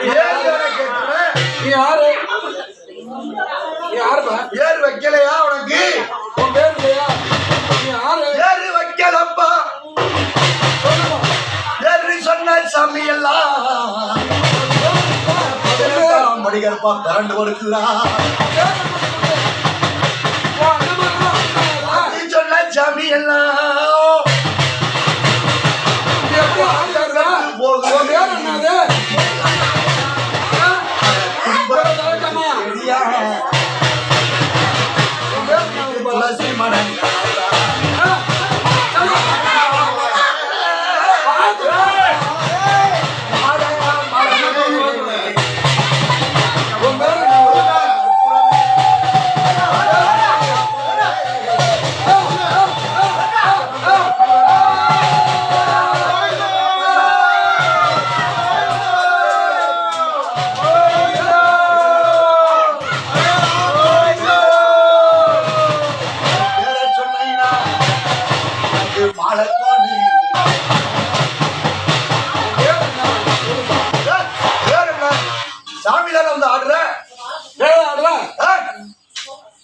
நீ யாரு நீ யாரு ஏறு வைக்கலையா உனக்கு உன் பேர் இல்லையா? நீ யாரு? சொன்ன சாமி எல்லாம் மடிகர்ப்பா கரண்ட் கொடுக்கலாம் சொன்ன சாமி எல்லாம். சாமி தானே வந்து ஆடுற பேர் ஆடுறா? ஏய்,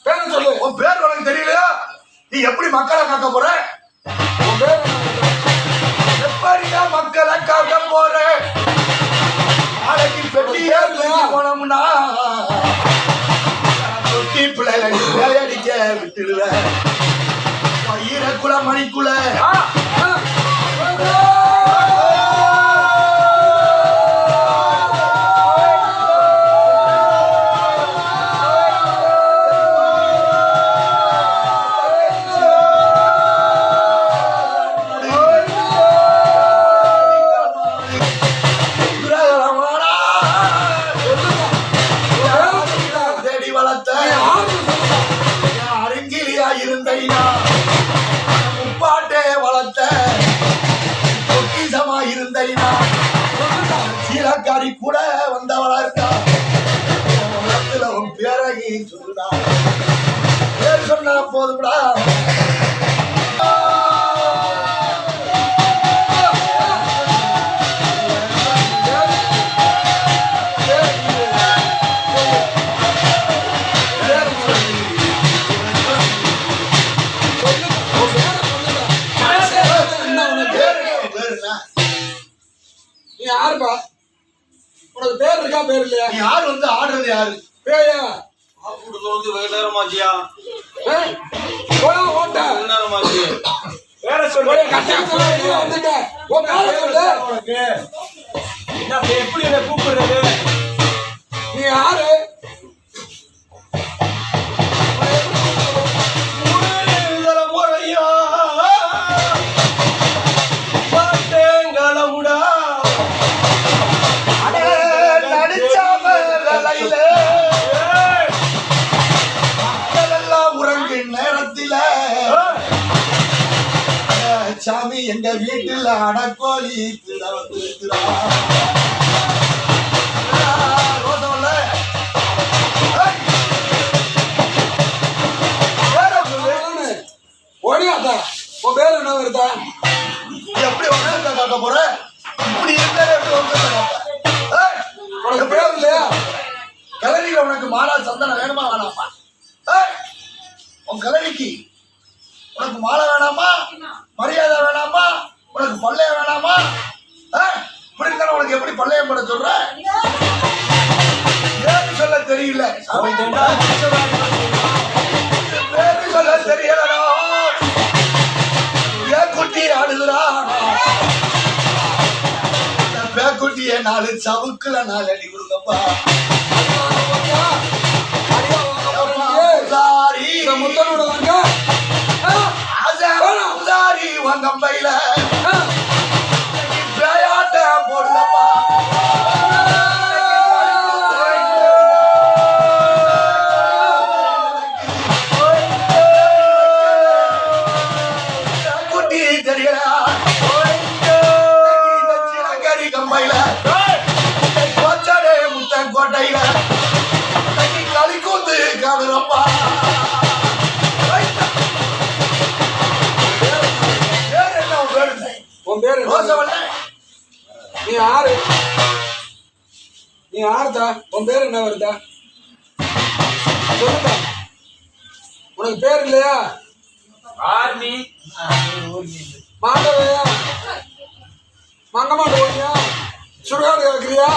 பேரை சொல்லு. உன் பேர் உனக்கு தெரியலையா நீ எப்படி மக்களை காக்க போற உன் எப்படியா மக்களை காக்க போற நாளைக்கு பெட்டியே தூக்கி போனோம்னா தொட்டி பிள்ளைகளை நீ பேயடிக்க விட்டுடுவேன் ஈரக்குல மணிக்குள்ள பொக்கிசமா சீலக்காரி கூட வந்தவளா இருக்கா உன் பேரகி சொல்லுடா பேர் சொன்னா போதுடா நீ யாருப்பா? உனக்கு பேர் இருக்கா பேர் இல்லையா? நீ யார் வந்து ஆடுறது யாரு? பேயா? சாப்பிட்டு வந்து வெகு நேரமாச்சியா? ஏய், போடா ஓட்ட. வெகு நேரமாச்சு. வேற ஒரே கட்டாயத்துல வெளிய வந்துட்ட? உன் பேரை சொல்லு. உனக்கு என்ன எப்படி என்ன கூப்பிடுறது? நீ யாரு? சாமி எங்க வீட்டுல அடக்கோழி உன் பேர் என்ன வருதா எப்படி வந்ததை காட்ட போற? இப்படி இருந்தா எப்படி உனக்கு பேர் இல்லையா? கிளவியில உனக்கு மாலா சந்தனம் வேணுமா வேணாமா? உன் கிளவிக்கு உனக்கு மாலை வேணாமா? சொல்ற? பேரு சொல்ல தெரியல. பேரு சொல்ல தெரியலடா. ஏன் குட்டி ஆடுதுடா இந்த பேக்குட்டிய நாலு சவுக்குல நாலு அடி கொடுங்கப்பா. இந்த முத்தனோட வாங்க உதாரி உங்க உன் பேர் நீ யாரு? நீ யாருதா? உன் பேர் என்ன வருதா? சொல்லுங்க உனக்கு பேர் இல்லையா? ஆர்மி. மாண்டவையா மங்க மாட்டு ஓடியா சுடுகாடு கேட்குறியா